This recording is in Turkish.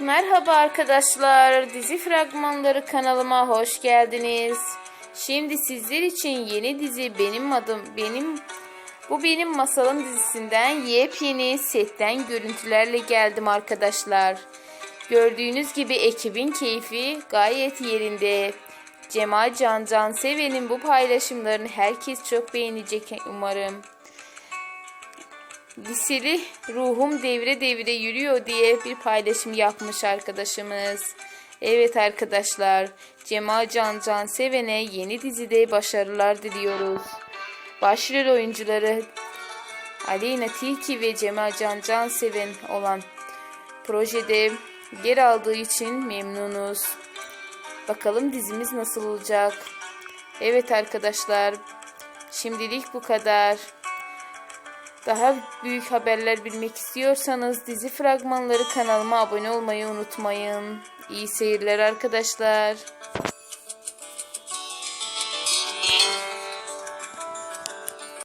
Merhaba arkadaşlar. Dizi fragmanları kanalıma hoş geldiniz. Şimdi sizler için yeni dizi Benim Adım Benim Bu Benim Masalım dizisinden yepyeni setten görüntülerle geldim arkadaşlar. Gördüğünüz gibi ekibin keyfi gayet yerinde. Cemal Can Cansever'in bu paylaşımlarını herkes çok beğenecek umarım. Liseli ruhum devre devre yürüyor diye bir paylaşım yapmış arkadaşımız. Evet arkadaşlar, Cemal Can Canseven'e yeni dizide başarılar diliyoruz. Başrol oyuncuları Aleyna Tilki ve Cemal Can Canseven olan projede yer aldığı için memnunuz. Bakalım dizimiz nasıl olacak? Evet arkadaşlar, şimdilik bu kadar. Daha büyük haberler bilmek istiyorsanız dizi fragmanları kanalıma abone olmayı unutmayın. İyi seyirler arkadaşlar.